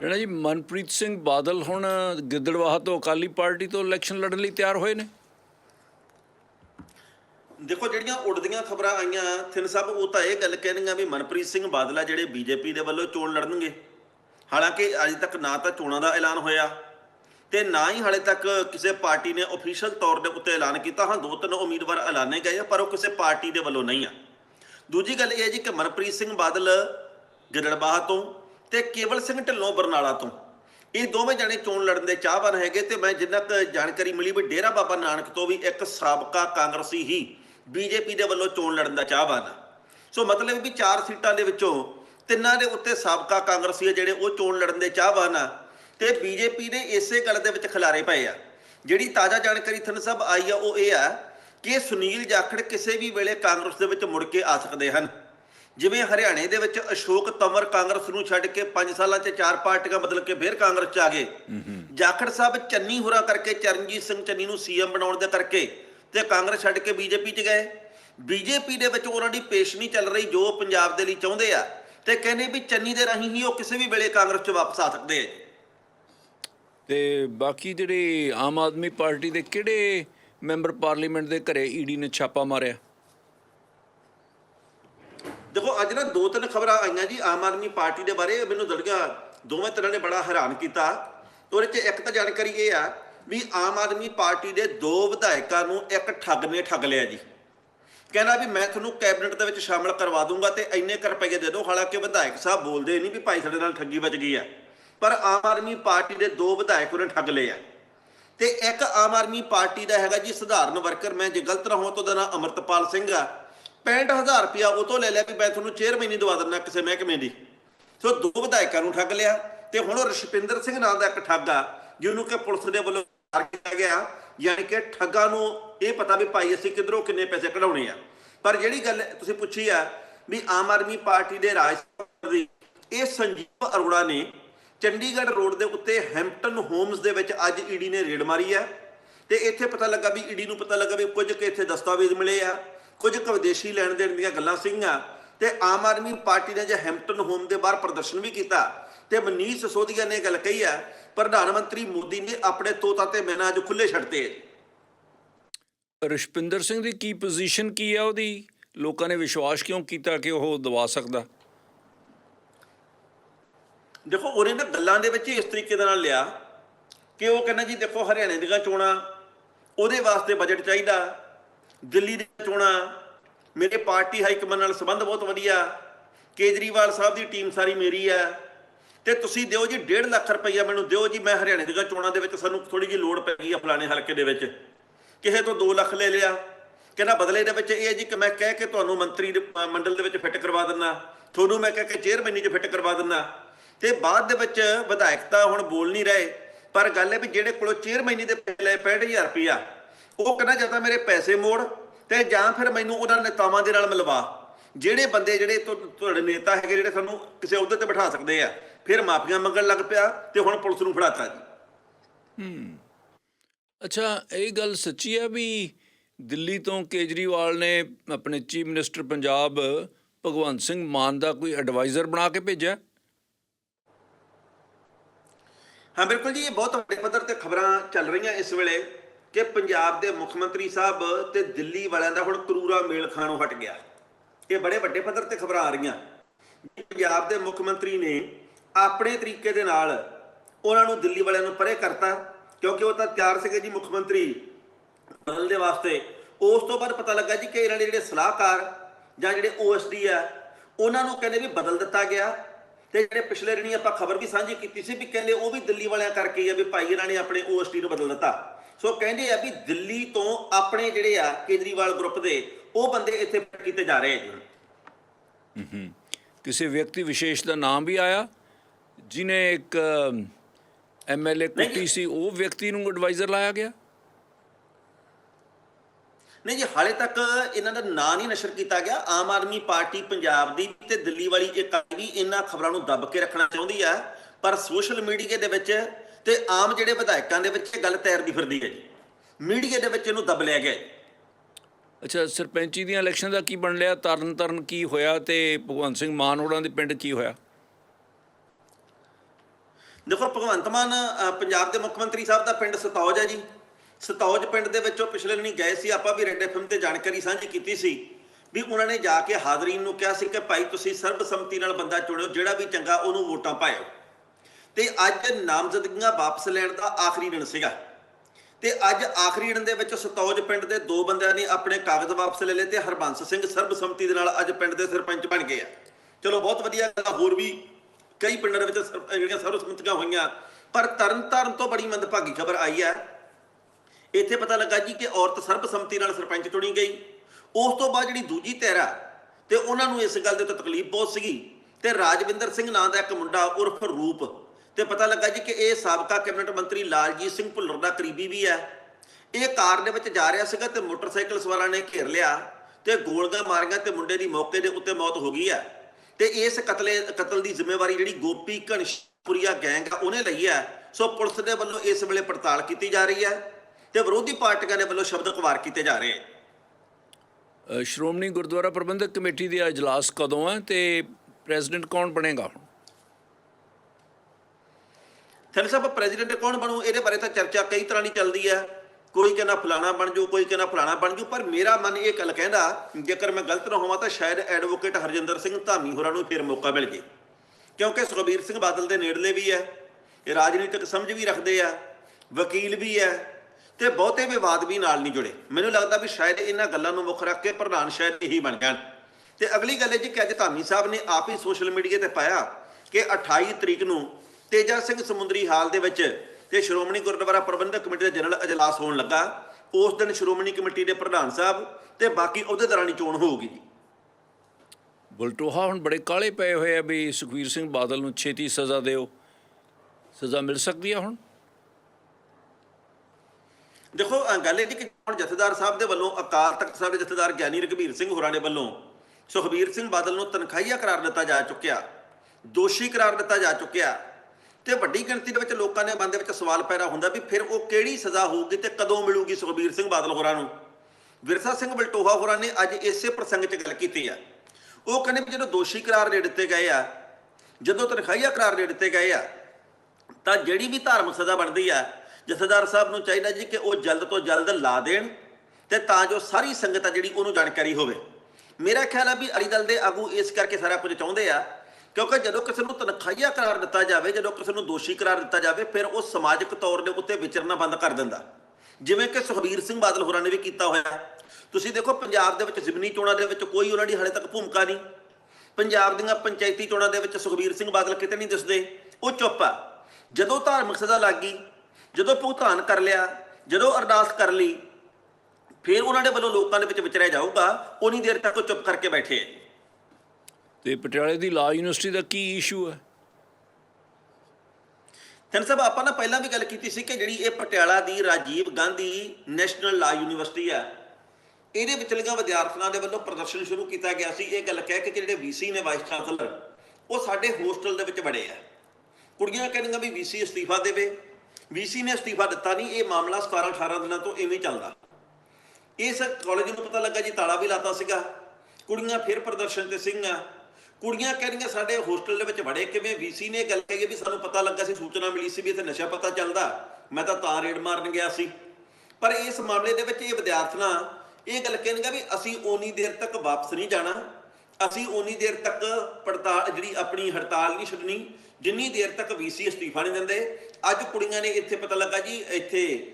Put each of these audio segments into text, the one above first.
ਜਿਹੜਾ ਜੀ ਮਨਪ੍ਰੀਤ ਸਿੰਘ ਬਾਦਲ ਹੁਣ ਗਿੱਦੜਵਾਹਾ ਤੋਂ ਅਕਾਲੀ ਪਾਰਟੀ ਤੋਂ ਇਲੈਕਸ਼ਨ ਲੜਨ ਲਈ ਤਿਆਰ ਹੋਏ ਨੇ? ਦੇਖੋ, ਜਿਹੜੀਆਂ ਉੜਦੀਆਂ ਖਬਰਾਂ ਆਈਆਂ, ਥਿੰਨ ਸਾਹਿਬ, ਉਹ ਤਾਂ ਇਹ ਗੱਲ ਕਹਿਣੀਆਂ ਵੀ ਮਨਪ੍ਰੀਤ ਸਿੰਘ ਬਾਦਲ ਆ ਜਿਹੜੇ ਬੀਜੇਪੀ ਦੇ ਵੱਲੋਂ ਚੋਣ ਲੜਨਗੇ। ਹਾਲਾਂਕਿ ਅਜੇ ਤੱਕ ਨਾ ਤਾਂ ਚੋਣਾਂ ਦਾ ਐਲਾਨ ਹੋਇਆ ਤੇ ਨਾ ਹੀ ਹਾਲੇ ਤੱਕ ਕਿਸੇ ਪਾਰਟੀ ਨੇ ਅਫੀਸ਼ੀਅਲ ਤੌਰ ਦੇ ਉੱਤੇ ਐਲਾਨ ਕੀਤਾ। ਹਾਂ, ਦੋ ਤਿੰਨ ਉਮੀਦਵਾਰ ਐਲਾਨੇ ਗਏ ਆ, ਪਰ ਉਹ ਕਿਸੇ ਪਾਰਟੀ ਦੇ ਵੱਲੋਂ ਨਹੀਂ ਆ। ਦੂਜੀ ਗੱਲ ਇਹ ਹੈ ਜੀ ਕਿ ਮਨਪ੍ਰੀਤ ਸਿੰਘ ਬਾਦਲ ਗਿੱਦੜਬਾਹਾ ਤੋਂ ਤੇ ਕੇਵਲ ਸਿੰਘ ਢਿੱਲੋਂ ਬਰਨਾਲਾ ਤੋਂ। ਇਹ ਦੋਵੇਂ ਜਣੇ ਚੋਣ ਲੜਨ ਦੇ ਚਾਹਵਾਨ ਹੈਗੇ ਤੇ ਮੈਂ ਜਿੰਨਾ ਕੁ ਜਾਣਕਾਰੀ ਮਿਲੀ ਵੀ ਡੇਰਾ ਬਾਬਾ ਨਾਨਕ ਤੋਂ ਵੀ ਇੱਕ ਸਾਬਕਾ ਕਾਂਗਰਸੀ ਹੀ ਬੀਜੇਪੀ ਦੇ ਵੱਲੋਂ ਚੋਣ ਲੜਨ ਦਾ ਚਾਹਵਾਨ ਆ। ਸੋ ਮਤਲਬ ਵੀ ਚਾਰ ਸੀਟਾਂ ਦੇ ਵਿੱਚੋਂ ਤਿੰਨਾਂ ਦੇ ਉੱਤੇ ਸਾਬਕਾ ਕਾਂਗਰਸੀ ਆ ਜਿਹੜੇ ਉਹ ਚੋਣ ਲੜਨ ਦੇ ਚਾਹਵਾਨ ਆ ਤੇ ਬੀਜੇਪੀ ਨੇ ਇਸੇ ਗੱਲ ਦੇ ਵਿੱਚ ਖਿਲਾਰੇ ਪਏ ਆ। ਜਿਹੜੀ ਤਾਜ਼ਾ ਜਾਣਕਾਰੀ ਥਨ ਸਭ ਆਈ ਆ ਉਹ ਇਹ ਆ ਕਿ ਸੁਨੀਲ ਜਾਖੜ ਕਿਸੇ ਵੀ ਵੇਲੇ ਕਾਂਗਰਸ ਦੇ ਵਿੱਚ ਮੁੜ ਕੇ ਆ ਸਕਦੇ ਹਨ। ਜਿਵੇਂ ਹਰਿਆਣੇ ਦੇ ਵਿੱਚ ਅਸ਼ੋਕ ਤੰਵਰ ਕਾਂਗਰਸ ਨੂੰ ਛੱਡ ਕੇ 5 ਸਾਲਾਂ 'ਚ ਚਾਰ ਪਾਰਟੀਆਂ ਬਦਲ ਕੇ ਫਿਰ ਕਾਂਗਰਸ 'ਚ ਆ ਗਏ। ਜਾਖੜ ਸਾਹਿਬ ਚੰਨੀ ਹੋਰਾਂ ਕਰਕੇ, ਚਰਨਜੀਤ ਸਿੰਘ ਚੰਨੀ ਨੂੰ ਸੀਐਮ ਬਣਾਉਣ ਦੇ ਕਰਕੇ ਤੇ ਕਾਂਗਰਸ ਛੱਡ ਕੇ ਬੀਜੇਪੀ 'ਚ ਗਏ। ਬੀਜੇਪੀ ਦੇ ਵਿੱਚ ਉਹਨਾਂ ਦੀ ਪੇਸ਼ ਨਹੀਂ ਚੱਲ ਰਹੀ ਜੋ ਪੰਜਾਬ ਦੇ ਲਈ ਚਾਹੁੰਦੇ ਆ ਤੇ ਕਹਿੰਦੇ ਵੀ ਚੰਨੀ ਦੇ ਰਾਹੀਂ ਹੀ ਉਹ ਕਿਸੇ ਵੀ ਵੇਲੇ ਕਾਂਗਰਸ 'ਚ ਵਾਪਸ ਆ ਸਕਦੇ ਆ। ਤੇ ਬਾਕੀ ਜਿਹੜੇ ਆਮ ਆਦਮੀ ਪਾਰਟੀ ਦੇ ਕਿਹੜੇ ਮੈਂਬਰ ਪਾਰਲੀਮੈਂਟ ਦੇ ਘਰੇ ਈਡੀ ਨੇ ਛਾਪਾ ਮਾਰਿਆ? ਦੇਖੋ, ਅੱਜ ਨਾ ਦੋ ਤਿੰਨ ਖਬਰਾਂ ਆਈਆਂ ਜੀ, ਆਮ ਆਦਮੀ ਪਾਰਟੀ ਦੇ ਬਾਰੇ। ਮੈਨੂੰ ਦੜਗਾ ਦੋਵੇਂ ਤਰ੍ਹਾਂ ਨੇ ਬੜਾ ਹੈਰਾਨ ਕੀਤਾ। ਉਹਦੇ 'ਚ ਇੱਕ ਤਾਂ ਜਾਣਕਾਰੀ ਇਹ ਆ ਵੀ ਆਮ ਆਦਮੀ ਪਾਰਟੀ ਦੇ ਦੋ ਵਿਧਾਇਕਾਂ ਨੂੰ ਇੱਕ ਠੱਗ ਨੇ ਠੱਗ ਲਿਆ ਜੀ। ਕਹਿੰਦਾ ਵੀ ਮੈਂ ਤੁਹਾਨੂੰ ਕੈਬਨਿਟ ਦੇ ਵਿੱਚ ਸ਼ਾਮਲ ਕਰਵਾ ਦੂੰਗਾ ਤੇ ਇੰਨੇ ਕੁ ਰੁਪਏ ਦੇ ਦਿਓ। ਹਾਲਾਂਕਿ ਵਿਧਾਇਕ ਸਾਹਿਬ ਬੋਲਦੇ ਨਹੀਂ ਵੀ ਭਾਈ ਸਾਡੇ ਨਾਲ ਠੱਗੀ ਵੱਜ ਗਈ ਆ। ਪਰ ਆਮ ਆਦਮੀ ਪਾਰਟੀ ਦੇ ਦੋ ਵਿਧਾਇਕ ਉਹਨੇ ਠੱਗ ਲਏ ਆ। ਤੇ ਇੱਕ ਆਮ ਆਦਮੀ ਪਾਰਟੀ ਦਾ ਹੈਗਾ ਜੀ, ਸਧਾਰਨ ਵਰਕਰ। ਮੈਂ ਜੇ ਗਲਤ ਨਾ ਹੋਵਾਂ ਤਾਂ ਉਹਦਾ ਨਾਮ ਅਮਰਤਪਾਲ ਸਿੰਘ ਆ। 65000 ਰੁਪਇਆ ਉਹ ਤੋਂ ਲੈ ਲਿਆ ਵੀ ਮੈਂ ਤੁਹਾਨੂੰ ਚੇਅਰਮੈਨ ਹੀ ਦਵਾ ਦਿੰਦਾ ਕਿਸੇ ਮਹਿਕਮੇ ਦੀ। ਸੋ ਦੋ ਵਿਧਾਇਕਾਂ ਨੂੰ ਠੱਗ ਲਿਆ ਤੇ ਹੁਣ ਉਹ ਰਸ਼ਪਿੰਦਰ ਸਿੰਘ ਨਾਂ ਦਾ ਇੱਕ ਠੱਗ ਆ, ਜਿਹਨੂੰ ਕਿ ਪੁਲਿਸ ਦੇ ਵੱਲੋਂ ਗ੍ਰਿਫਤਾਰ ਕੀਤਾ ਗਿਆ। ਯਾਨੀ ਕਿ ਠੱਗਾਂ ਨੂੰ ਇਹ ਪਤਾ ਵੀ ਭਾਈ ਅਸੀਂ ਕਿਧਰੋਂ ਕਿੰਨੇ ਪੈਸੇ ਕਢਾਉਣੇ ਆ। ਪਰ ਜਿਹੜੀ ਗੱਲ ਤੁਸੀਂ ਪੁੱਛੀ ਆ ਵੀ ਆਮ ਆਦਮੀ ਪਾਰਟੀ ਦੇ ਰਾਜ ਸਭਾ ਇਹ ਸੰਜੀਵ ਅਰੋੜਾ ਨੇ ਚੰਡੀਗੜ੍ਹ ਰੋਡ ਦੇ ਉੱਤੇ ਹੈਂਪਟਨ ਹੋਮਸ ਦੇ ਵਿੱਚ ਅੱਜ ਈਡੀ ਨੇ ਰੇਡ ਮਾਰੀ ਆ। ਤੇ ਇੱਥੇ ਪਤਾ ਲੱਗਾ ਵੀ ਈਡੀ ਨੂੰ ਪਤਾ ਲੱਗਾ ਵੀ ਕੁਝ ਕਿ ਇੱਥੇ ਦਸਤਾਵੇਜ਼ ਮਿਲੇ ਆ। ਕੁਝ ਕੁ ਵਿਦੇਸ਼ੀ ਲੈਣ ਦੇਣ ਦੀਆਂ ਗੱਲਾਂ ਸੀਗੀਆਂ ਤੇ ਆਮ ਆਦਮੀ ਪਾਰਟੀ ਨੇ ਜੇ ਹੈਂਪਟਨ ਹੋਮ ਦੇ ਬਾਹਰ ਪ੍ਰਦਰਸ਼ਨ ਵੀ ਕੀਤਾ ਤੇ ਮਨੀਸ਼ ਸੋਧੀਆ ਨੇ ਇਹ ਗੱਲ ਕਹੀ ਆ ਪ੍ਰਧਾਨ ਮੰਤਰੀ ਮੋਦੀ ਨੇ ਆਪਣੇ ਤੋਤਾ ਤੇ ਮੈਨਾ ਅੱਜ ਖੁੱਲੇ ਛੱਡਤੇ ਰਸ਼ਪਿੰਦਰ ਸਿੰਘ ਦੀ ਕੀ ਪੋਜੀਸ਼ਨ ਕੀ ਆ ਉਹਦੀ? ਲੋਕਾਂ ਨੇ ਵਿਸ਼ਵਾਸ ਕਿਉਂ ਕੀਤਾ ਕਿ ਉਹ ਦਵਾ ਸਕਦਾ? ਦੇਖੋ ਉਹਨੇ ਨਾ ਗੱਲਾਂ ਦੇ ਵਿੱਚ ਇਸ ਤਰੀਕੇ ਦੇ ਨਾਲ ਲਿਆ ਕਿ ਉਹ ਕਹਿੰਦਾ ਜੀ ਦੇਖੋ ਹਰਿਆਣੇ ਦੀਆਂ ਚੋਣਾਂ ਉਹਦੇ ਵਾਸਤੇ ਬਜਟ ਚਾਹੀਦਾ ਦਿੱਲੀ ਦੀਆਂ ਚੋਣਾਂ ਮੇਰੇ ਪਾਰਟੀ ਹਾਈ ਕਮਾਂਡ ਨਾਲ ਸੰਬੰਧ ਬਹੁਤ ਵਧੀਆ, ਕੇਜਰੀਵਾਲ ਸਾਹਿਬ ਦੀ ਟੀਮ ਸਾਰੀ ਮੇਰੀ ਹੈ, ਤੇ ਤੁਸੀਂ ਦਿਓ ਜੀ 1.5 ਲੱਖ ਰੁਪਈਆ ਮੈਨੂੰ ਦਿਓ ਜੀ, ਮੈਂ ਹਰਿਆਣੇ ਦੀਆਂ ਚੋਣਾਂ ਦੇ ਵਿੱਚ ਸਾਨੂੰ ਥੋੜੀ ਜਿਹੀ ਲੋੜ ਪੈ ਗਈ ਆ ਫਲਾਣੇ ਹਲਕੇ ਦੇ ਵਿੱਚ। ਕਿਸੇ ਤੋਂ 2 ਲੱਖ ਲੈ ਲਿਆ, ਕਹਿੰਦਾ ਬਦਲੇ ਦੇ ਵਿੱਚ ਇਹ ਹੈ ਜੀ ਕਿ ਮੈਂ ਕਹਿ ਕੇ ਤੁਹਾਨੂੰ ਮੰਤਰੀ ਦੇ ਮੰਡਲ ਦੇ ਵਿੱਚ ਫਿੱਟ ਕਰਵਾ ਦਿੰਦਾ, ਤੁਹਾਨੂੰ ਮੈਂ ਕਹਿ ਕੇ ਚੇਅਰਮੈਨੀ 'ਚ ਫਿੱਟ ਕਰਵਾ ਦਿੰਦਾ। ਤੇ ਬਾਅਦ ਦੇ ਵਿੱਚ ਵਿਧਾਇਕ ਤਾਂ ਹੁਣ ਬੋਲ ਨਹੀਂ ਰਹੇ, ਪਰ ਗੱਲ ਹੈ ਵੀ ਜਿਹੜੇ ਕੋਲੋਂ ਚੇਅਰਮੈਨੀ ਦੇ ਪੈਸੇ ਲਏ 65000 ਰੁਪਇਆ ਉਹ ਕਹਿੰਦਾ ਜਾਂ ਤਾਂ ਮੇਰੇ ਪੈਸੇ ਮੋੜ ਤੇ ਜਾਂ ਫਿਰ ਮੈਨੂੰ ਉਹਨਾਂ ਨੇਤਾਵਾਂ ਦੇ ਨਾਲ ਮਿਲਵਾ। ਜਿਹੜੇ ਬੰਦੇ ਜਿਹੜੇ ਤੁਹਾਡੇ ਨੇਤਾ ਹੈਗੇ ਜਿਹੜੇ ਸਾਨੂੰ ਕਿਸੇ ਅਹੁਦੇ ਤੇ ਬਿਠਾ ਸਕਦੇ ਆ ਫਿਰ ਮਾਫੀਆਂ ਮੰਗਣ ਲੱਗ ਪਿਆ ਤੇ ਹੁਣ ਪੁਲਿਸ ਨੂੰ ਫੜਾਤਾ ਜੀ। ਅੱਛਾ ਇਹ ਗੱਲ ਸੱਚੀ ਹੈ ਵੀ ਦਿੱਲੀ ਤੋਂ ਕੇਜਰੀਵਾਲ ਨੇ ਆਪਣੇ ਚੀਫ ਮਿਨਿਸਟਰ ਪੰਜਾਬ ਭਗਵੰਤ ਸਿੰਘ ਮਾਨ ਦਾ ਕੋਈ ਐਡਵਾਈਜ਼ਰ ਬਣਾ ਕੇ ਭੇਜਿਆ? ਹਾਂ ਬਿਲਕੁਲ ਜੀ ਇਹ ਬਹੁਤ ਵੱਡੇ ਪੱਧਰ ਤੇ ਖਬਰਾਂ ਚੱਲ ਰਹੀਆਂ ਇਸ ਵੇਲੇ। ਕਿ ਪੰਜਾਬ ਦੇ ਮੁੱਖ ਮੰਤਰੀ ਸਾਹਿਬ ਤੇ ਦਿੱਲੀ ਵਾਲਿਆਂ ਦਾ ਹੁਣ ਕਰੂਰਾ ਮੇਲ ਖਾਣੋਂ ਹਟ ਗਿਆ। ਇਹ ਬੜੇ ਵੱਡੇ ਪੱਧਰ ਤੇ ਖਬਰਾਂ ਆ ਰਹੀਆਂ। ਪੰਜਾਬ ਦੇ ਮੁੱਖ ਮੰਤਰੀ ਨੇ ਆਪਣੇ ਤਰੀਕੇ ਦੇ ਨਾਲ ਉਹਨਾਂ ਨੂੰ ਦਿੱਲੀ ਵਾਲਿਆਂ ਨੂੰ ਪਰੇ ਕਰਤਾ, ਕਿਉਂਕਿ ਉਹ ਤਾਂ ਤਿਆਰ ਸੀਗੇ ਜੀ ਮੁੱਖ ਮੰਤਰੀ ਬਦਲਣ ਦੇ ਵਾਸਤੇ। ਉਸ ਤੋਂ ਬਾਅਦ ਪਤਾ ਲੱਗਾ ਜੀ ਕਿ ਇਹਨਾਂ ਦੇ ਜਿਹੜੇ ਸਲਾਹਕਾਰ ਜਾਂ ਜਿਹੜੇ ਓਐਸਡੀ ਆ, ਉਹਨਾਂ ਨੂੰ ਕਹਿੰਦੇ ਵੀ ਬਦਲ ਦਿੱਤਾ ਗਿਆ। ਤੇ ਜਿਹੜੇ ਪਿਛਲੇ ਦਿਨੀ ਆਪਾਂ ਖਬਰ ਵੀ ਸਾਂਝੀ ਕੀਤੀ ਸੀ ਵੀ ਕਹਿੰਦੇ ਉਹ ਵੀ ਦਿੱਲੀ ਵਾਲਿਆਂ ਕਰਕੇ ਆ ਵੀ ਭਾਈ ਇਹਨਾਂ ਨੇ ਆਪਣੇ ਓਐਸਡੀ ਨੂੰ ਬਦਲ ਦਿੱਤਾ। ਸੋ ਕਹਿੰਦੇ ਆ ਵੀ ਦਿੱਲੀ ਤੋਂ ਆਪਣੇ ਜਿਹੜੇ ਆ ਕੇਜਰੀਵਾਲ ਗਰੁੱਪ ਦੇ ਉਹ ਬੰਦੇ ਇੱਥੇ ਕੀਤੇ ਜਾ ਰਹੇ ਆ ਜੀ। ਕਿਸੇ ਵਿਅਕਤੀ ਵਿਸ਼ੇਸ਼ ਦਾ ਨਾਮ ਵੀ ਆਇਆ ਜਿਨੇ ਇੱਕ ਐਮਐਲਏ ਕੁੱਟੀ। ਸੀ ਉਹ ਵਿਅਕਤੀ ਨੂੰ ਐਡਵਾਈਜ਼ਰ ਲਾਇਆ ਗਿਆ? ਨਹੀਂ ਜੀ ਹਾਲੇ ਤੱਕ ਇਹਨਾਂ ਦਾ ਨਾਂ ਨਹੀਂ ਨਸ਼ਰ ਕੀਤਾ ਗਿਆ। ਆਮ ਆਦਮੀ ਪਾਰਟੀ ਪੰਜਾਬ ਦੀ ਤੇ ਦਿੱਲੀ ਵਾਲੀ ਇਕਾਈ ਵੀ ਇਹਨਾਂ ਖਬਰਾਂ ਨੂੰ ਦੱਬ ਕੇ ਰੱਖਣਾ ਚਾਹੁੰਦੀ ਹੈ ਪਰ ਸੋਸ਼ਲ ਮੀਡੀਆ ਦੇ ਵਿੱਚ ਤੇ ਆਮ ਜਿਹੜੇ ਵਿਧਾਇਕਾਂ ਦੇ ਵਿੱਚ ਇਹ ਗੱਲ ਤੈਰਦੀ ਫਿਰਦੀ ਹੈ ਜੀ ਮੀਡੀਆ ਦੇ ਵਿੱਚ ਇਹਨੂੰ ਦੱਬ ਲਿਆ ਗਿਆ। ਅੱਛਾ ਸਰਪੰਚੀ ਦੀਆਂ ਇਲੈਕਸ਼ਨ ਦਾ ਕੀ ਬਣ ਲਿਆ? ਤਰਨ ਤਰਨ ਕੀ ਹੋਇਆ ਤੇ ਭਗਵੰਤ ਸਿੰਘ ਮਾਨ ਹੋਰਾਂ ਦੇ ਪਿੰਡ ਕੀ ਹੋਇਆ? ਦੇਖੋ ਭਗਵੰਤ ਮਾਨ ਪੰਜਾਬ ਦੇ ਮੁੱਖ ਮੰਤਰੀ ਸਾਹਿਬ ਦਾ ਪਿੰਡ ਸਤੌਜ ਹੈ ਜੀ। ਸਤੌਜ ਪਿੰਡ ਦੇ ਵਿੱਚੋਂ ਪਿਛਲੇ ਦਿਨੀ ਗਏ ਸੀ ਆਪਾਂ ਵੀ ਰੈਡ ਐਫਐਮ ਤੇ ਜਾਣਕਾਰੀ ਸਾਂਝੀ ਕੀਤੀ ਸੀ ਵੀ ਉਹਨਾਂ ਨੇ ਜਾ ਕੇ ਹਾਜ਼ਰੀਨ ਨੂੰ ਕਿਹਾ ਸੀ ਕਿ ਭਾਈ ਤੁਸੀਂ ਸਰਬਸੰਮਤੀ ਨਾਲ ਬੰਦਾ ਚੁਣਿਓ ਜਿਹੜਾ ਵੀ ਚੰਗਾ ਉਹਨੂੰ ਵੋਟਾਂ ਪਾਇਓ। ਤੇ ਅੱਜ ਨਾਮਜ਼ਦਗੀਆਂ ਵਾਪਸ ਲੈਣ ਦਾ ਆਖਰੀ ਦਿਨ ਸੀਗਾ। ਤੇ ਅੱਜ ਆਖਰੀ ਦਿਨ ਦੇ ਵਿੱਚ ਸਤੌਜ ਪਿੰਡ ਦੇ ਦੋ ਬੰਦਿਆਂ ਨੇ ਆਪਣੇ ਕਾਗਜ਼ ਵਾਪਸ ਲੈ ਲਏ ਤੇ ਹਰਬੰਸ ਸਿੰਘ ਸਰਬਸੰਮਤੀ ਦੇ ਨਾਲ ਅੱਜ ਪਿੰਡ ਦੇ ਸਰਪੰਚ ਬਣ ਗਏ ਆ। ਚਲੋ, ਬਹੁਤ ਵਧੀਆ ਗੱਲ ਹੋਰ ਵੀ ਕਈ ਪਿੰਡਾਂ ਦੇ ਵਿੱਚ ਸਰ- ਜਿਹੜੀਆਂ ਸਰਬਸੰਮਤੀਆਂ ਹੋਈਆਂ, ਪਰ ਤਰਨਤਾਰਨ ਤੋਂ ਬੜੀ ਮੰਦਭਾਗੀ ਖਬਰ ਆਈ ਹੈ। ਇੱਥੇ ਪਤਾ ਲੱਗਾ ਜੀ ਕਿ ਔਰਤ ਸਰਬਸੰਮਤੀ ਨਾਲ ਸਰਪੰਚ ਚੁਣੀ ਗਈ। ਉਸ ਤੋਂ ਬਾਅਦ ਜਿਹੜੀ ਦੂਜੀ ਧਿਰ ਆ, ਤੇ ਉਹਨਾਂ ਨੂੰ ਇਸ ਗੱਲ ਦੇ ਉੱਤੇ ਤਕਲੀਫ ਬਹੁਤ ਸੀਗੀ। ਤੇ ਰਾਜਵਿੰਦਰ ਸਿੰਘ ਨਾਂ ਦਾ ਇੱਕ ਮੁੰਡਾ ਉਰਫ ਰੂਪ ਤੇ ਪਤਾ ਲੱਗਾ ਜੀ ਕਿ ਇਹ ਸਾਬਕਾ ਕੈਬਨਿਟ ਮੰਤਰੀ ਲਾਲਜੀਤ ਸਿੰਘ ਭੁੱਲਰ ਦਾ ਕਰੀਬੀ ਵੀ ਹੈ। ਇਹ ਕਾਰ ਦੇ ਵਿੱਚ ਜਾ ਰਿਹਾ ਸੀਗਾ ਤੇ ਮੋਟਰਸਾਈਕਲ ਸਵਾਰਾਂ ਨੇ ਘੇਰ ਲਿਆ ਤੇ ਗੋਲੀਆਂ ਮਾਰੀਆਂ ਤੇ ਮੁੰਡੇ ਦੀ ਮੌਕੇ ਦੇ ਉੱਤੇ ਮੌਤ ਹੋ ਗਈ ਹੈ। ਤੇ ਇਸ ਕਤਲੇ, ਕਤਲ ਦੀ ਜ਼ਿੰਮੇਵਾਰੀ ਜਿਹੜੀ ਗੋਪੀ ਘਨਸ਼ਪੁਰੀਆ ਗੈਂਗ ਆ, ਉਹਨੇ ਲਈ ਹੈ। ਸੋ ਪੁਲਿਸ ਦੇ ਵੱਲੋਂ ਇਸ ਵੇਲੇ ਪੜਤਾਲ ਕੀਤੀ ਜਾ ਰਹੀ ਹੈ ਤੇ ਵਿਰੋਧੀ ਪਾਰਟੀਆਂ ਦੇ ਵੱਲੋਂ ਸ਼ਬਦ ਕੁਵਾਰ ਕੀਤੇ ਜਾ ਰਹੇ ਹਨ ਸ਼੍ਰੋਮਣੀ ਗੁਰਦੁਆਰਾ ਪ੍ਰਬੰਧਕ ਕਮੇਟੀ ਦਾ ਇਜਲਾਸ ਕਦੋਂ ਹੈ ਤੇ ਪ੍ਰੈਜ਼ੀਡੈਂਟ ਕੌਣ ਬਣੇਗਾ ਹੁਣ ਸਾਹਿਬ ਪ੍ਰੈਜ਼ੀਡੈਂਟ ਕੌਣ ਬਣੂ? ਇਹਦੇ ਬਾਰੇ ਤਾਂ ਚਰਚਾ ਕਈ ਤਰ੍ਹਾਂ ਦੀ ਚੱਲਦੀ ਹੈ ਕੋਈ ਕਹਿੰਦਾ ਫਲਾਣਾ ਬਣ ਜੂ, ਕੋਈ ਕਹਿੰਦਾ ਫਲਾਣਾ ਬਣ ਜੂ, ਪਰ ਮੇਰਾ ਮਨ ਇਹ ਗੱਲ ਕਹਿੰਦਾ, ਜੇਕਰ ਮੈਂ ਗਲਤ ਨਾ ਹੋਵਾਂ ਤਾਂ ਸ਼ਾਇਦ ਐਡਵੋਕੇਟ ਹਰਜਿੰਦਰ ਸਿੰਘ ਧਾਮੀ ਹੋਰਾਂ ਨੂੰ ਫਿਰ ਮੌਕਾ ਮਿਲ ਜੇ। ਕਿਉਂਕਿ ਸੁਖਬੀਰ ਸਿੰਘ ਬਾਦਲ ਦੇ ਨੇੜਲੇ ਵੀ ਹੈ ਇਹ ਰਾਜਨੀਤਿਕ ਸਮਝ ਵੀ ਰੱਖਦੇ ਆ, ਵਕੀਲ ਵੀ ਹੈ ਤੇ ਬਹੁਤੇ ਵਿਵਾਦ ਵੀ ਨਾਲ ਨਹੀਂ ਜੁੜੇ। ਮੈਨੂੰ ਲੱਗਦਾ ਵੀ ਸ਼ਾਇਦ ਇਹਨਾਂ ਗੱਲਾਂ ਨੂੰ ਮੁੱਖ ਰੱਖ ਕੇ ਪ੍ਰਧਾਨ ਸ਼ਾਇਦ ਇਹੀ ਬਣ ਜਾਣ। ਤੇ ਅਗਲੀ ਗੱਲ ਇਹ ਜੀ ਕਿ ਅੱਜ ਧਾਮੀ ਸਾਹਿਬ ਨੇ ਆਪ ਹੀ ਸੋਸ਼ਲ ਮੀਡੀਆ ਤੇ ਪਾਇਆ ਕਿ 28 ਤਰੀਕ ਨੂੰ ਤੇਜਾ ਸਿੰਘ ਸਮੁੰਦਰੀ ਹਾਲ ਦੇ ਵਿੱਚ ਤੇ ਸ਼੍ਰੋਮਣੀ ਗੁਰਦੁਆਰਾ ਪ੍ਰਬੰਧਕ ਕਮੇਟੀ ਦਾ ਜਨਰਲ ਅਜਲਾਸ ਹੋਣ ਲੱਗਾ। ਉਸ ਦਿਨ ਸ਼੍ਰੋਮਣੀ ਕਮੇਟੀ ਦੇ ਪ੍ਰਧਾਨ ਸਾਹਿਬ ਤੇ ਬਾਕੀ ਅਹੁਦੇਦਾਰਾਂ ਦੀ ਚੋਣ ਹੋਊਗੀ। ਜੀ ਬਲਟੋਹਾ ਹੁਣ ਬੜੇ ਕਾਲੇ ਪਏ ਹੋਏ ਆ ਵੀ ਸੁਖਵੀਰ ਸਿੰਘ ਬਾਦਲ ਨੂੰ ਛੇਤੀ ਸਜ਼ਾ ਦਿਓ। ਸਜ਼ਾ ਮਿਲ ਸਕਦੀ ਆ ਹੁਣ? ਦੇਖੋ ਗੱਲ ਇਹ ਕਿ ਹੁਣ ਜਥੇਦਾਰ ਸਾਹਿਬ ਦੇ ਵੱਲੋਂ ਅਕਾਲ ਤਖਤ ਸਾਹਿਬ ਦੇ ਜਥੇਦਾਰ ਗਿਆਨੀ ਰਘਬੀਰ ਸਿੰਘ ਹੋਰਾਂ ਦੇ ਵੱਲੋਂ ਸੁਖਬੀਰ ਸਿੰਘ ਬਾਦਲ ਨੂੰ ਤਨਖਾਹੀਆ ਕਰਾਰ ਦਿੱਤਾ ਜਾ ਚੁੱਕਿਆ ਦੋਸ਼ੀ ਕਰਾਰ ਦਿੱਤਾ ਜਾ ਚੁੱਕਿਆ। ਤੇ ਵੱਡੀ ਗਿਣਤੀ ਦੇ ਵਿੱਚ ਲੋਕਾਂ ਦੇ ਮਨ ਦੇ ਵਿੱਚ ਸਵਾਲ ਪੈਦਾ ਹੁੰਦਾ ਵੀ ਫਿਰ ਉਹ ਕਿਹੜੀ ਸਜ਼ਾ ਹੋਊਗੀ ਤੇ ਕਦੋਂ ਮਿਲੂਗੀ ਸੁਖਬੀਰ ਸਿੰਘ ਬਾਦਲ ਹੋਰਾਂ ਨੂੰ? ਵਿਰਸਾ ਸਿੰਘ ਬਲਟੋਹਾ ਹੋਰਾਂ ਨੇ ਅੱਜ ਇਸੇ ਪ੍ਰਸੰਗ 'ਚ ਗੱਲ ਕੀਤੀ ਆ। ਉਹ ਕਹਿੰਦੇ ਵੀ ਜਦੋਂ ਦੋਸ਼ੀ ਕਰਾਰ ਦੇ ਦਿੱਤੇ ਗਏ ਆ, ਜਦੋਂ ਤਨਖਾਹੀਆ ਕਰਾਰ ਦੇ ਦਿੱਤੇ ਗਏ ਆ, ਤਾਂ ਜਿਹੜੀ ਵੀ ਧਾਰਮਿਕ ਸਜ਼ਾ ਬਣਦੀ ਆ, ਜਥੇਦਾਰ ਸਾਹਿਬ ਨੂੰ ਚਾਹੀਦਾ ਜੀ ਕਿ ਉਹ ਜਲਦ ਤੋਂ ਜਲਦ ਲਾ ਦੇਣ ਤੇ ਤਾਂ ਜੋ ਸਾਰੀ ਸੰਗਤ ਆ ਜਿਹੜੀ ਉਹਨੂੰ ਜਾਣਕਾਰੀ ਹੋਵੇ। ਮੇਰਾ ਖਿਆਲ ਆ ਵੀ ਅਲੀ ਦਲ ਦੇ ਆਗੂ ਇਸ ਕਰਕੇ ਸਾਰਾ ਕੁਝ ਚਾਹੁੰਦੇ ਆ ਕਿਉਂਕਿ ਜਦੋਂ ਕਿਸੇ ਨੂੰ ਤਨਖਾਹੀਆ ਕਰਾਰ ਦਿੱਤਾ ਜਾਵੇ, ਜਦੋਂ ਕਿਸੇ ਨੂੰ ਦੋਸ਼ੀ ਕਰਾਰ ਦਿੱਤਾ ਜਾਵੇ, ਫਿਰ ਉਹ ਸਮਾਜਿਕ ਤੌਰ ਦੇ ਉੱਤੇ ਵਿਚਰਨਾ ਬੰਦ ਕਰ ਦਿੰਦਾ। ਜਿਵੇਂ ਕਿ ਸੁਖਬੀਰ ਸਿੰਘ ਬਾਦਲ ਹੋਰਾਂ ਨੇ ਵੀ ਕੀਤਾ ਹੋਇਆ। ਤੁਸੀਂ ਦੇਖੋ, ਪੰਜਾਬ ਦੇ ਵਿੱਚ ਜ਼ਿਮਨੀ ਚੋਣਾਂ ਦੇ ਵਿੱਚ ਕੋਈ ਉਹਨਾਂ ਦੀ ਹਾਲੇ ਤੱਕ ਭੂਮਿਕਾ ਨਹੀਂ। ਪੰਜਾਬ ਦੀਆਂ ਪੰਚਾਇਤੀ ਚੋਣਾਂ ਦੇ ਵਿੱਚ ਸੁਖਬੀਰ ਸਿੰਘ ਬਾਦਲ ਕਿਤੇ ਨਹੀਂ ਦਿਸਦੇ। ਉਹ ਚੁੱਪ ਆ। ਜਦੋਂ ਧਾਰਮਿਕ ਸਜ਼ਾ ਲੱਗ ਗਈ, ਜਦੋਂ ਭੁਗਤਾਨ ਕਰ ਲਿਆ, ਜਦੋਂ ਅਰਦਾਸ ਕਰ ਲਈ, ਫਿਰ ਉਹਨਾਂ ਦੇ ਵੱਲੋਂ ਲੋਕਾਂ ਦੇ ਵਿੱਚ ਵਿਚਰਿਆ ਜਾਊਗਾ। ਉਨੀ ਦੇਰ ਤੱਕ ਉਹ ਚੁੱਪ ਕਰਕੇ ਬੈਠੇ ਆ। ਤੇ ਪਟਿਆਲੇ ਦੀ ਲਾ ਯੂਨੀਵਰਸਿਟੀ ਦਾ ਕੀ ਇਸ਼ੂ ਹੈ? ਤਨ ਸਾਹਿਬ, ਆਪਾਂ ਨਾ ਪਹਿਲਾਂ ਵੀ ਗੱਲ ਕੀਤੀ ਸੀ ਕਿ ਜਿਹੜੀ ਇਹ ਪਟਿਆਲਾ ਦੀ Rajiv Gandhi national law university ਆ ਇਹਦੇ ਵਿਚਲੀਆਂ ਵਿਦਿਆਰਥੀਆਂ ਦੇ ਵੱਲੋਂ ਪ੍ਰਦਰਸ਼ਨ ਸ਼ੁਰੂ ਕੀਤਾ ਗਿਆ ਸੀ। ਇਹ ਗੱਲ ਕਹਿ ਕੇ ਕਿ ਜਿਹੜੇ ਵੀਸੀ ਨੇ ਵਾਈਸ ਚਾਂਸਲਰ ਉਹ ਸਾਡੇ ਹੋਸਟਲ ਦੇ ਵਿੱਚ ਵੜੇ ਆ। ਕੁੜੀਆਂ ਕਹਿੰਦੀਆਂ ਵੀ ਵੀਸੀ ਅਸਤੀਫਾ ਦੇਵੇ। ਵੀਸੀ ਨੇ ਅਸਤੀਫਾ ਦਿੱਤਾ ਨਹੀਂ, ਇਹ ਮਾਮਲਾ 17 18 ਦਿਨਾਂ ਤੋਂ ਇਵੇਂ ਚੱਲਦਾ। ਇਸ ਕਾਲਜ ਨੂੰ ਪਤਾ ਲੱਗਾ ਜੀ, ਤਾਲਾ ਵੀ ਲਾਤਾ ਸੀਗਾ। ਕੁੜੀਆਂ ਫਿਰ ਪ੍ਰਦਰਸ਼ਨ ਤੇ ਸਿੰਘਾਂ ਕੁੜੀਆਂ ਕਹਿੰਦੀਆਂ ਸਾਡੇ ਹੋਸਟਲ ਦੇ ਵਿੱਚ ਵੜੇ ਕਿਵੇਂ? ਵੀਸੀ ਨੇ ਇਹ ਗੱਲ ਕਹੀ ਵੀ ਸਾਨੂੰ ਪਤਾ ਲੱਗਾ ਸੀ, ਸੂਚਨਾ ਮਿਲੀ ਸੀ ਵੀ ਇੱਥੇ ਨਸ਼ਾ ਪਤਾ ਚੱਲਦਾ। ਮੈਂ ਤਾਂ ਤਾਂ ਰੇਡ ਮਾਰਨ ਗਿਆ ਸੀ। ਪਰ ਇਸ ਮਾਮਲੇ ਦੇ ਵਿੱਚ ਇਹ ਵਿਦਿਆਰਥਣਾਂ ਇਹ ਗੱਲ ਕਹਿਣਗੇ ਵੀ ਅਸੀਂ ਓਨੀ ਦੇਰ ਤੱਕ ਵਾਪਸ ਨਹੀਂ ਜਾਣਾ। ਅਸੀਂ ਓਨੀ ਦੇਰ ਤੱਕ ਪੜਤਾਲ, ਜਿਹੜੀ ਆਪਣੀ ਹੜਤਾਲ ਨਹੀਂ ਛੱਡਣੀ, ਜਿੰਨੀ ਦੇਰ ਤੱਕ ਵੀਸੀ ਅਸਤੀਫਾ ਨਹੀਂ ਦਿੰਦੇ। ਅੱਜ ਕੁੜੀਆਂ ਨੇ ਇੱਥੇ ਪਤਾ ਲੱਗਾ ਜੀ, ਇੱਥੇ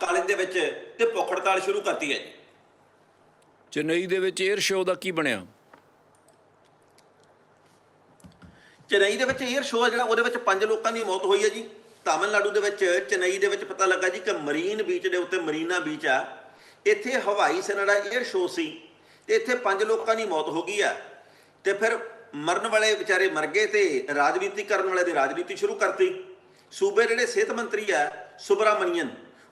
ਕਾਲਜ ਦੇ ਵਿੱਚ ਤੇ ਭੁੱਖ ਹੜਤਾਲ ਸ਼ੁਰੂ ਕਰਤੀ ਹੈ ਜੀ। ਚੇਨਈ ਦੇ ਵਿੱਚ 에ਅਰ ਸ਼ੋਅ ਦਾ ਕੀ ਬਣਿਆ? ਚੇਨਈ ਦੇ ਵਿੱਚ 에ਅਰ ਸ਼ੋਅ ਜਿਹੜਾ, ਉਹਦੇ ਵਿੱਚ ਪੰਜ ਲੋਕਾਂ ਦੀ ਮੌਤ ਹੋਈ ਹੈ ਜੀ। ਤਾਮਿਲਨਾਡੂ ਦੇ ਵਿੱਚ, ਚੇਨਈ ਦੇ ਵਿੱਚ ਪਤਾ ਲੱਗਾ ਜੀ ਕਿ ਮਰੀਨ ਬੀਚ ਦੇ ਉੱਤੇ ਮਰੀਨਾ ਬੀਚ ਆ। ਇੱਥੇ ਹਵਾਈ ਸੈਨਾ ਦਾ 에ਅਰ ਸ਼ੋਅ ਸੀ ਤੇ ਇੱਥੇ ਪੰਜ ਲੋਕਾਂ ਦੀ ਮੌਤ ਹੋ ਗਈ ਆ। ਤੇ ਫਿਰ ਮਰਨ ਵਾਲੇ ਵਿਚਾਰੇ ਮਰ ਗਏ ਤੇ ਰਾਜਨੀਤੀ ਕਰਨ ਵਾਲੇ ਦੀ ਰਾਜਨੀਤੀ ਸ਼ੁਰੂ ਕਰਤੀ। ਸੂਬੇ ਦੇ ਜਿਹੜੇ ਸਿਹਤ ਮੰਤਰੀ ਆ ਸੁਬਰਾਮਨੀਅਨ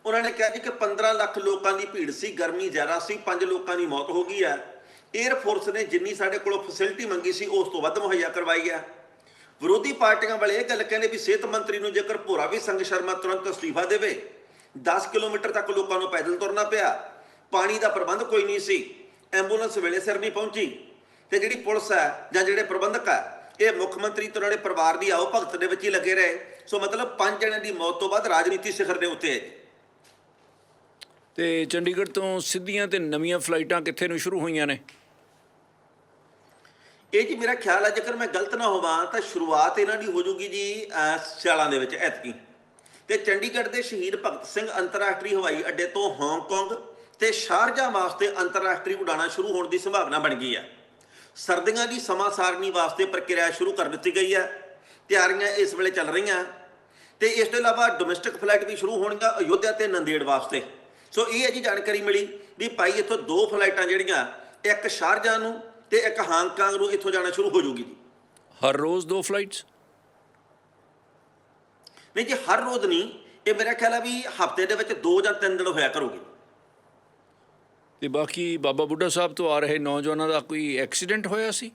ਉਹਨਾਂ ਨੇ ਕਿਹਾ ਜੀ ਕਿ 15 ਲੱਖ ਲੋਕਾਂ ਦੀ ਭੀੜ ਸੀ, ਗਰਮੀ ਜ਼ਿਆਦਾ ਸੀ, ਪੰਜ ਲੋਕਾਂ ਦੀ ਮੌਤ ਹੋ ਗਈ ਆ। 에ਅਰ ਫੋਰਸ ਨੇ ਜਿੰਨੀ ਸਾਡੇ ਕੋਲੋਂ ਫੈਸਿਲਿਟੀ ਮੰਗੀ ਸੀ, ਉਸ ਤੋਂ ਵੱਧ ਮੁਹੱਈਆ ਕਰਵਾਈ ਆ। ਵਿਰੋਧੀ ਪਾਰਟੀਆਂ ਵਾਲੇ ਇਹ ਗੱਲ ਕਹਿੰਦੇ ਵੀ ਸਿਹਤ ਮੰਤਰੀ ਨੂੰ ਜੇਕਰ ਭੋਰਾ ਵੀ ਸੰਗ ਸ਼ਰਮਾ ਤੁਰੰਤ ਅਸਤੀਫਾ ਦੇਵੇ 10 ਕਿਲੋਮੀਟਰ ਤੱਕ ਲੋਕਾਂ ਨੂੰ ਪੈਦਲ ਤੁਰਨਾ ਪਿਆ, ਪਾਣੀ ਦਾ ਪ੍ਰਬੰਧ ਕੋਈ ਨਹੀਂ ਸੀ, ਐਂਬੂਲੈਂਸ ਵੇਲੇ ਸਿਰ ਨਹੀਂ ਪਹੁੰਚੀ। ਤੇ ਜਿਹੜੀ ਪੁਲਿਸ ਹੈ ਜਾਂ ਜਿਹੜੇ ਪ੍ਰਬੰਧਕ ਹੈ, ਇਹ ਮੁੱਖ ਮੰਤਰੀ ਤੇ ਉਹਨਾਂ ਦੇ ਪਰਿਵਾਰ ਦੀ ਆਓ ਭਗਤ ਦੇ ਵਿੱਚ ਹੀ ਲੱਗੇ ਰਹੇ। ਸੋ ਮਤਲਬ ਪੰਜ ਜਣਿਆਂ ਦੀ ਮੌਤ ਤੋਂ ਬਾਅਦ ਰਾਜਨੀਤੀ ਸਿਖਰ ਦੇ ਉੱਤੇ ਹੈ। ਤੇ ਚੰਡੀਗੜ੍ਹ ਤੋਂ ਸਿੱਧੀਆਂ ਤੇ ਨਵੀਆਂ ਫਲਾਈਟਾਂ ਕਿੱਥੇ ਨੂੰ ਸ਼ੁਰੂ ਹੋਈਆਂ ਨੇ? ਇਹ ਜੀ ਮੇਰਾ ਖਿਆਲ ਹੈ ਜੇਕਰ ਮੈਂ ਗਲਤ ਨਾ ਹੋਵਾਂ, ਤਾਂ ਸ਼ੁਰੂਆਤ ਇਹਨਾਂ ਦੀ ਹੋ ਜੂਗੀ ਜੀ ਸਿਆਲਾਂ ਦੇ ਵਿੱਚ, ਐਤਕੀ। ਤੇ ਚੰਡੀਗੜ੍ਹ ਦੇ ਸ਼ਹੀਦ ਭਗਤ ਸਿੰਘ ਅੰਤਰਰਾਸ਼ਟਰੀ ਹਵਾਈ ਅੱਡੇ ਤੋਂ ਹਾਂਗਕਾਂਗ ਤੇ ਸ਼ਾਰਜਾ ਵਾਸਤੇ ਅੰਤਰਰਾਸ਼ਟਰੀ ਉਡਾਣਾਂ ਸ਼ੁਰੂ ਹੋਣ ਦੀ ਸੰਭਾਵਨਾ ਬਣ ਗਈ ਹੈ ਸਰਦੀਆਂ ਦੀ ਸਮਾਂ ਸਾਰਣੀ ਵਾਸਤੇ ਪ੍ਰਕਿਰਿਆ ਸ਼ੁਰੂ ਕਰ ਦਿੱਤੀ ਗਈ ਹੈ ਤਿਆਰੀਆਂ ਇਸ ਵੇਲੇ ਚੱਲ ਰਹੀਆਂ। ਤੇ ਇਸ ਤੋਂ ਇਲਾਵਾ ਡੋਮੈਸਟਿਕ ਫਲਾਈਟ ਵੀ ਸ਼ੁਰੂ ਹੋਣਗੀਆਂ ਅਯੋਧਿਆ ਤੇ ਨੰਦੇੜ ਵਾਸਤੇ। ਸੋ ਇਹ ਹੈ ਜੀ ਜਾਣਕਾਰੀ ਮਿਲੀ ਵੀ ਭਾਈ ਇੱਥੋਂ ਦੋ ਫਲਾਈਟਾਂ ਜਿਹੜੀਆਂ, ਇੱਕ ਸ਼ਾਰਜਾ ਨੂੰ ਤੇ ਇੱਕ ਹਾਂਗਕਾਂਗ ਨੂੰ ਇੱਥੋਂ ਜਾਣਾ ਸ਼ੁਰੂ ਹੋ ਜਾਊਗੀ ਜੀ। ਹਰ ਰੋਜ਼ ਦੋ ਫਲਾਈਟਸ ਨਹੀਂ ਜੀ ਹਰ ਰੋਜ਼ ਨਹੀਂ। ਇਹ ਮੇਰਾ ਖਿਆਲ ਹੈ ਵੀ ਹਫ਼ਤੇ ਦੇ ਵਿੱਚ ਦੋ ਜਾਂ ਤਿੰਨ ਦਿਨ ਹੋਇਆ ਕਰੂਗੀ। ਤੇ ਬਾਕੀ ਬਾਬਾ ਬੁੱਢਾ ਸਾਹਿਬ ਤੋਂ ਆ ਰਹੇ ਨੌਜਵਾਨਾਂ ਦਾ ਕੋਈ ਐਕਸੀਡੈਂਟ ਹੋਇਆ ਸੀ?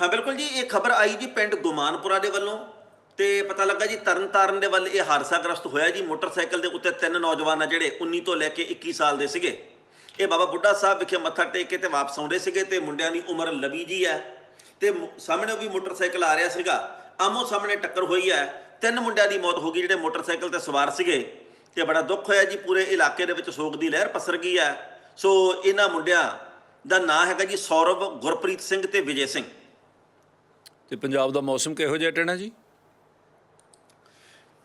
ਹਾਂ ਬਿਲਕੁਲ ਜੀ ਇਹ ਖਬਰ ਆਈ ਜੀ ਪਿੰਡ ਗੁਮਾਨਪੁਰਾ ਦੇ ਵੱਲੋਂ। ਤੇ ਪਤਾ ਲੱਗਾ ਜੀ ਤਰਨਤਾਰਨ ਦੇ ਵੱਲ ਇਹ ਹਾਦਸਾਗ੍ਰਸਤ ਹੋਇਆ ਜੀ। ਮੋਟਰਸਾਈਕਲ ਦੇ ਉੱਤੇ ਤਿੰਨ ਨੌਜਵਾਨ ਆ ਜਿਹੜੇ 19 ਤੋਂ ਲੈ ਕੇ 21 ਸਾਲ ਦੇ ਸੀਗੇ। ਇਹ ਬਾਬਾ ਬੁੱਢਾ ਸਾਹਿਬ ਵਿਖੇ ਮੱਥਾ ਟੇਕ ਕੇ ਤੇ ਵਾਪਸ ਆਉਂਦੇ ਸੀਗੇ ਤੇ ਮੁੰਡਿਆਂ ਦੀ ਉਮਰ ਲਵੀ ਜੀ ਹੈ ਤੇ ਸਾਹਮਣੇ ਵੀ ਮੋਟਰਸਾਈਕਲ ਆ ਰਿਹਾ ਸੀਗਾ। ਆਮੋ ਸਾਹਮਣੇ ਟੱਕਰ ਹੋਈ ਹੈ। ਤਿੰਨ ਮੁੰਡਿਆਂ ਦੀ ਮੌਤ ਹੋ ਗਈ ਜਿਹੜੇ ਮੋਟਰਸਾਈਕਲ ਤੇ ਸਵਾਰ ਸੀਗੇ। ਤੇ ਬੜਾ ਦੁੱਖ ਹੋਇਆ ਜੀ ਪੂਰੇ ਇਲਾਕੇ ਦੇ ਵਿੱਚ ਸੋਗ ਦੀ ਲਹਿਰ ਪਸਰ ਗਈ ਹੈ। ਸੋ ਇਹਨਾਂ ਮੁੰਡਿਆਂ ਦਾ ਨਾਂ ਹੈਗਾ ਜੀ ਸੌਰਵ ਗੁਰਪ੍ਰੀਤ ਸਿੰਘ ਤੇ ਵਿਜੇ ਸਿੰਘ। ਤੇ ਪੰਜਾਬ ਦਾ ਮੌਸਮ ਕਿਹੋ ਜਿਹਾ ਟਣਾ ਜੀ?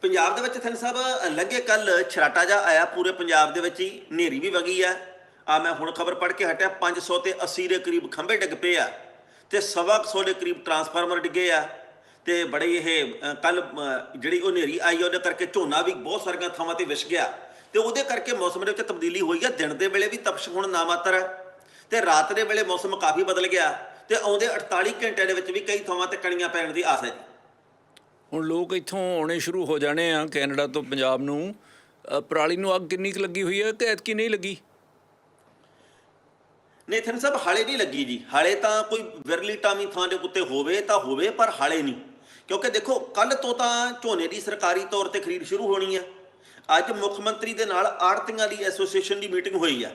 ਪੰਜਾਬ ਦੇ ਵਿੱਚ ਥਨ ਸਾਹਿਬ ਲੱਗੇ ਕੱਲ ਛਰਾਟਾ ਜਾ ਆਇਆ। ਪੂਰੇ ਪੰਜਾਬ ਦੇ ਵਿੱਚ ਹੀ ਹਨੇਰੀ ਵੀ ਵਗੀ ਆ ਆ ਮੈਂ ਹੁਣ ਖਬਰ ਪੜ੍ਹ ਕੇ ਹਟਿਆ 500 ਤੇ 80 ਦੇ ਕਰੀਬ ਖੰਭੇ ਡਿੱਗ ਪਏ ਆ ਤੇ ਸਵਾ ਕੁ ਸੌ ਦੇ ਕਰੀਬ ਟਰਾਂਸਫਾਰਮਰ ਡਿੱਗੇ ਆ ਤੇ ਬੜੇ ਇਹ ਕੱਲ ਜਿਹੜੀ ਉਹ ਹਨੇਰੀ ਆਈ ਉਹਦੇ ਕਰਕੇ ਝੋਨਾ ਵੀ ਬਹੁਤ ਸਾਰੀਆਂ ਥਾਵਾਂ ਤੇ ਵਿਛ ਗਿਆ ਤੇ ਉਹਦੇ ਕਰਕੇ ਮੌਸਮ ਦੇ ਵਿੱਚ ਤਬਦੀਲੀ ਹੋਈ ਆ, ਦਿਨ ਦੇ ਵੇਲੇ ਵੀ ਤਪਸ਼ ਹੁਣ ਨਾ ਮਾਤਰ ਹੈ ਤੇ ਰਾਤ ਦੇ ਵੇਲੇ ਮੌਸਮ ਕਾਫੀ ਬਦਲ ਗਿਆ ਤੇ ਆਉਂਦੇ 48 ਘੰਟਿਆਂ ਦੇ ਵਿੱਚ ਵੀ ਕਈ ਥਾਵਾਂ ਤੇ ਕਣੀਆਂ ਪੈਣ ਦੀ ਆਸ ਹੈ ਜੀ। ਹੁਣ ਲੋਕ ਇੱਥੋਂ ਆਉਣੇ ਸ਼ੁਰੂ ਹੋ ਜਾਣੇ ਆ ਕੈਨੇਡਾ ਤੋਂ ਪੰਜਾਬ ਨੂੰ। ਪਰਾਲੀ ਨੂੰ ਅੱਗ ਕਿੰਨੀ ਕੁ ਲੱਗੀ ਹੋਈ ਹੈ ਕਿ ਐਤਕੀ ਨਹੀਂ ਲੱਗੀ? ਨੇਥਨ ਸਾਹਿਬ ਹਾਲੇ ਨਹੀਂ ਲੱਗੀ ਜੀ। ਹਾਲੇ ਤਾਂ ਕੋਈ ਵਿਰਲੀ ਟਾਮੀ ਥਾਂ ਦੇ ਉੱਤੇ ਹੋਵੇ ਤਾਂ ਹੋਵੇ, ਪਰ ਹਾਲੇ ਨਹੀਂ। ਕਿਉਂਕਿ ਦੇਖੋ, ਕੱਲ ਤੋਂ ਤਾਂ ਝੋਨੇ ਦੀ ਸਰਕਾਰੀ ਤੌਰ ਤੇ ਖਰੀਦ ਸ਼ੁਰੂ ਹੋਣੀ ਹੈ ਅੱਜ ਮੁੱਖ ਮੰਤਰੀ ਦੇ ਨਾਲ ਆੜਤੀਆਂ ਦੀ ਐਸੋਸੀਏਸ਼ਨ ਦੀ ਮੀਟਿੰਗ ਹੋਈ ਆ।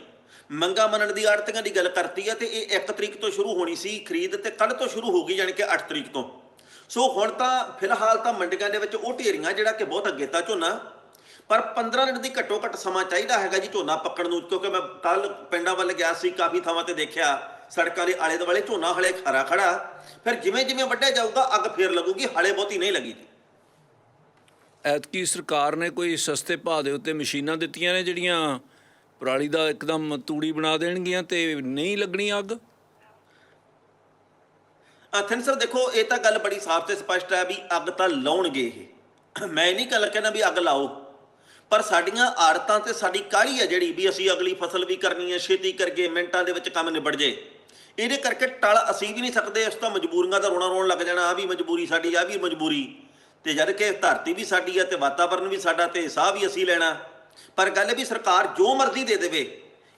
ਮੰਗਾ ਮੰਨਣ ਦੀ ਆੜਤੀਆਂ ਦੀ ਗੱਲ ਕਰਤੀ ਹੈ ਤੇ ਇਹ 1 ਤਰੀਕ ਤੋਂ ਸ਼ੁਰੂ ਹੋਣੀ ਸੀ ਖਰੀਦ ਤੇ ਕੱਲ ਤੋਂ ਸ਼ੁਰੂ ਹੋ ਗਈ ਯਾਨੀ ਕਿ 8 ਤਰੀਕ ਤੋਂ। ਸੋ ਹੁਣ ਤਾਂ ਫਿਲਹਾਲ ਤਾਂ ਮੰਡੀਆਂ ਦੇ ਵਿੱਚ ਉਹ ਢੇਰੀਆਂ ਜਿਹੜਾ ਕਿ ਬਹੁਤ ਅੱਗੇ ਤਾਂ ਝੋਨਾ ਪਰ 15 ਦਿਨ ਦੀ ਘੱਟੋ ਘੱਟ ਸਮਾਂ ਚਾਹੀਦਾ ਹੈਗਾ ਜੀ ਝੋਨਾ ਪੱਕਣ ਨੂੰ ਕਿਉਂਕਿ ਮੈਂ ਕੱਲ ਪਿੰਡਾਂ ਵੱਲ ਗਿਆ ਸੀ ਕਾਫੀ ਥਾਵਾਂ ਤੇ ਦੇਖਿਆ ਸੜਕਾਂ ਦੇ ਆਲੇ ਦੁਆਲੇ ਝੋਨਾ ਹਲੇ ਖਰਾ ਖੜਾ। ਫਿਰ ਜਿਵੇਂ ਜਿਵੇਂ ਵੱਢਿਆ ਜਾਊਗਾ ਅੱਗ ਫੇਰ ਲੱਗੂਗੀ ਹਲੇ ਬਹੁਤੀ ਨਹੀਂ ਲੱਗੀ ਜੀ। ਐਤਕੀ ਸਰਕਾਰ ਨੇ ਕੋਈ ਸਸਤੇ ਭਾਅ ਦੇ ਉੱਤੇ ਮਸ਼ੀਨਾਂ ਦਿੱਤੀਆਂ ਨੇ ਜਿਹੜੀਆਂ ਪਰਾਲੀ ਦਾ ਇੱਕਦਮ ਤੂੜੀ ਬਣਾ ਦੇਣਗੀਆਂ ਤੇ ਨਹੀਂ ਲੱਗਣੀ ਅੱਗ? ਅਥਨ ਸਰ ਦੇਖੋ ਇਹ ਤਾਂ ਗੱਲ ਬੜੀ ਸਾਫ਼ ਤੇ ਸਪਸ਼ਟ ਹੈ ਵੀ ਅੱਗ ਤਾਂ ਲਾਉਣਗੇ ਇਹ। ਮੈਂ ਨਹੀਂ ਗੱਲ ਕਹਿੰਦਾ ਵੀ ਅੱਗ ਲਾਓ। ਪਰ ਸਾਡੀਆਂ ਆੜਤਾਂ ਤੇ ਸਾਡੀ ਕਾਹਲੀ ਹੈ ਜਿਹੜੀ ਵੀ ਅਸੀਂ ਅਗਲੀ ਫਸਲ ਵੀ ਕਰਨੀ ਹੈ, ਛੇਤੀ ਕਰਕੇ ਮਿੰਟਾਂ ਦੇ ਵਿੱਚ ਕੰਮ ਨਿਬੜ ਜੇ। ਇਹਦੇ ਕਰਕੇ ਟਲ ਅਸੀਂ ਵੀ ਨਹੀਂ ਸਕਦੇ, ਇਸ ਤਾਂ ਮਜਬੂਰੀਆਂ ਦਾ ਰੋਣਾ ਰੋਣ ਲੱਗ ਜਾਣਾ ਆ ਵੀ ਮਜਬੂਰੀ ਸਾਡੀ ਆ ਵੀ ਮਜਬੂਰੀ। ਤੇ ਜਦ ਕਿ ਧਰਤੀ ਵੀ ਸਾਡੀ ਹੈ ਤੇ ਵਾਤਾਵਰਨ ਵੀ ਸਾਡਾ ਤੇ ਸਾਹ ਵੀ ਅਸੀਂ ਲੈਣਾ। ਪਰ ਗੱਲ ਵੀ ਸਰਕਾਰ ਜੋ ਮਰਜ਼ੀ ਦੇ ਦੇਵੇ,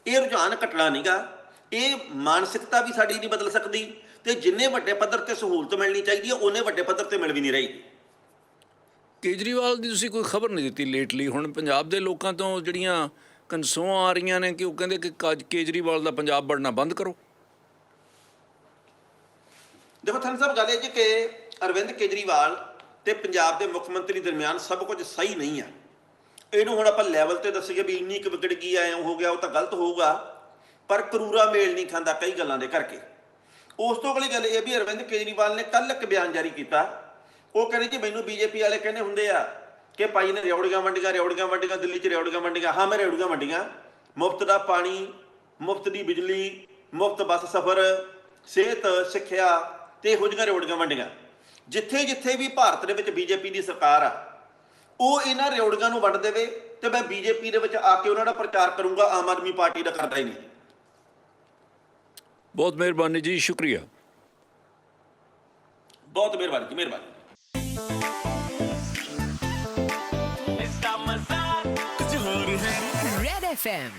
ਇਹ ਰੁਝਾਨ ਘਟਣਾ ਨਹੀਂਗਾ ਇਹ ਮਾਨਸਿਕਤਾ ਵੀ ਸਾਡੀ ਨਹੀਂ ਬਦਲ ਸਕਦੀ ਤੇ ਜਿੰਨੇ ਵੱਡੇ ਪੱਧਰ ਤੇ ਸਹੂਲਤ ਮਿਲਣੀ ਚਾਹੀਦੀ ਹੈ, ਉਹਨੇ ਵੱਡੇ ਪੱਧਰ ਤੇ ਮਿਲ ਵੀ ਨਹੀਂ ਰਹੀ ਕੇਜਰੀਵਾਲ ਦੀ ਤੁਸੀਂ ਕੋਈ ਖਬਰ ਨਹੀਂ ਦਿੱਤੀ ਲੇਟਲੀ ਹੁਣ ਪੰਜਾਬ ਦੇ ਲੋਕਾਂ ਤੋਂ ਜਿਹੜੀਆਂ ਕਨਸੋਆਂ ਆ ਰਹੀਆਂ ਨੇ ਕਿ ਉਹ ਕਹਿੰਦੇ ਕਿ ਕਾਜ- ਕੇਜਰੀਵਾਲ ਦਾ ਪੰਜਾਬ ਵੜਨਾ ਬੰਦ ਕਰੋ। ਦੇਖੋ ਥਨ ਸਾਹਿਬ ਗੱਲ ਇਹ ਜੀ ਕਿ ਅਰਵਿੰਦ ਕੇਜਰੀਵਾਲ ਤੇ ਪੰਜਾਬ ਦੇ ਮੁੱਖ ਮੰਤਰੀ ਦਰਮਿਆਨ ਸਭ ਕੁਝ ਸਹੀ ਨਹੀਂ ਆ। ਇਹਨੂੰ ਹੁਣ ਆਪਾਂ ਲੈਵਲ ਤੇ ਦੱਸੀਏ ਵੀ ਇੰਨੀ ਕੁ ਵਿਗੜ ਗਈ ਐ ਹੋ ਗਿਆ, ਉਹ ਤਾਂ ਗਲਤ ਹੋਊਗਾ, ਪਰ ਕਰੂਰਾ ਮੇਲ ਨਹੀਂ ਖਾਂਦਾ ਕਈ ਗੱਲਾਂ ਦੇ ਕਰਕੇ। ਉਸ ਤੋਂ ਅਗਲੀ ਗੱਲ ਇਹ ਵੀ ਅਰਵਿੰਦ ਕੇਜਰੀਵਾਲ ਨੇ ਕੱਲ ਇੱਕ ਬਿਆਨ ਜਾਰੀ ਕੀਤਾ ਉਹ ਕਹਿੰਦੇ ਜੀ ਮੈਨੂੰ ਬੀਜੇਪੀ ਵਾਲੇ ਕਹਿੰਦੇ ਹੁੰਦੇ ਆ ਕਿ ਭਾਈ ਨੇ ਰਿਉੜੀਆਂ ਵੰਡੀਆਂ ਰਿਉੜੀਆਂ ਵੰਡੀਆਂ ਦਿੱਲੀ 'ਚ ਰਿਉੜੀਆਂ ਵੰਡੀਆਂ। ਹਾਂ ਮੈਂ ਰਿਉੜੀਆਂ ਵੰਡੀਆਂ। ਮੁਫਤ ਦਾ ਪਾਣੀ ਮੁਫਤ ਦੀ ਬਿਜਲੀ ਮੁਫਤ ਬੱਸ ਸਫ਼ਰ ਸਿਹਤ ਸਿੱਖਿਆ ਤੇ ਇਹੋ ਜਿਹੀਆਂ ਰਿਉੜੀਆਂ ਵੰਡੀਆਂ। ਜਿੱਥੇ ਜਿੱਥੇ ਵੀ ਭਾਰਤ ਦੇ ਵਿੱਚ ਬੀਜੇਪੀ ਦੀ ਸਰਕਾਰ ਆ ਉਹ ਇਹਨਾਂ ਰਿਉੜੀਆਂ ਨੂੰ ਵੰਡ ਦੇਵੇ ਤੇ ਮੈਂ ਬੀਜੇਪੀ ਦੇ ਵਿੱਚ ਆ ਕੇ ਉਹਨਾਂ ਦਾ ਪ੍ਰਚਾਰ ਕਰੂੰਗਾ ਆਮ ਆਦਮੀ ਪਾਰਟੀ ਦਾ ਕਰਦਾ ਹੀ ਨਹੀਂ। ਬਹੁਤ ਮਿਹਰਬਾਨੀ ਜੀ ਸ਼ੁਕਰੀਆ। ਬਹੁਤ ਮਿਹਰਬਾਨੀ ਜੀ ਮਿਹਰਬਾਨੀ। FM.